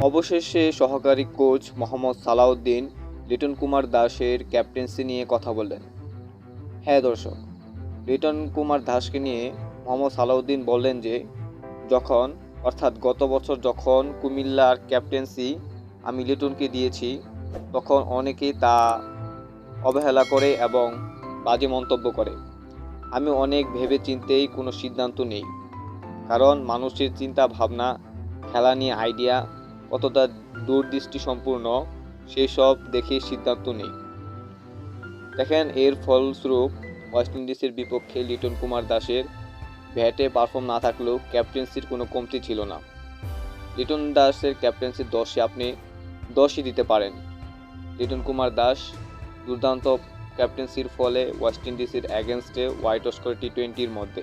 অবশেষে সহকারী কোচ মোহাম্মদ সালাউদ্দিন, লিটন কুমার দাসের ক্যাপ্টেন্সি নিয়ে কথা বললেন। হ্যাঁ দর্শক, লিটন কুমার দাসকে নিয়ে মোহাম্মদ সালাউদ্দিন বললেন যে, যখন, অর্থাৎ গত বছর যখন কুমিল্লার ক্যাপ্টেন্সি আমি লিটনকে দিয়েছি, তখন অনেকেই তা অবহেলা করে এবং বাজে মন্তব্য করে। আমি অনেক ভেবে চিন্তেই কোনো সিদ্ধান্ত নেই, কারণ মানুষের চিন্তা ভাবনা খেলা নিয়ে আইডিয়া কতটা দূরদৃষ্টি সম্পূর্ণ সেই সব দেখে সিদ্ধান্ত নেই। দেখেন, এর ফলস্বরূপ ওয়েস্ট ইন্ডিজের বিপক্ষে লিটন কুমার দাসের ব্যাটে পারফর্ম না থাকলেও ক্যাপ্টেন্সির কোনো কমতি ছিল না। লিটন দাসের ক্যাপ্টেন্সির দশে আপনি দশই দিতে পারেন। লিটন কুমার দাস দুর্দান্ত ক্যাপ্টেন্সির ফলে ওয়েস্ট ইন্ডিজের অ্যাগেনস্টে হোয়াইট অস্কর টি টোয়েন্টির মধ্যে।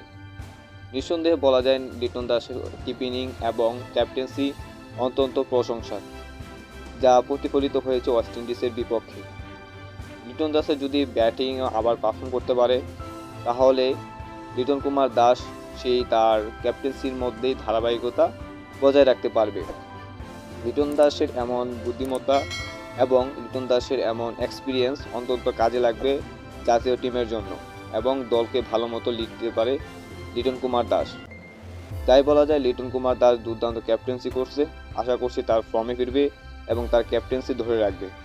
নিঃসন্দেহে বলা যায়, লিটন দাসের কিপিনিং এবং ক্যাপ্টেন্সি অত্যন্ত প্রশংসা, যা প্রতিফলিত হয়েছে ওয়েস্ট ইন্ডিজের বিপক্ষে। লিটন দাসের যদি ব্যাটিং আবার পারফর্ম করতে পারে, তাহলে লিটন কুমার দাস সেই তার ক্যাপ্টেন্সির মধ্যেই ধারাবাহিকতা বজায় রাখতে পারবে। লিটন দাসের এমন বুদ্ধিমত্তা এবং লিটন দাসের এমন এক্সপিরিয়েন্স অন্তত কাজে লাগবে জাতীয় টিমের জন্য এবং দলকে ভালো মতো লিড দিতে পারে লিটন কুমার দাস। তাই বলা যায় লিটন কুমার দাস দুর্দান্ত ক্যাপ্টেন্সি করছে। আশা করছি তার ফর্মে ফিরবে এবং তার ক্যাপ্টেন্সি ধরে রাখবে।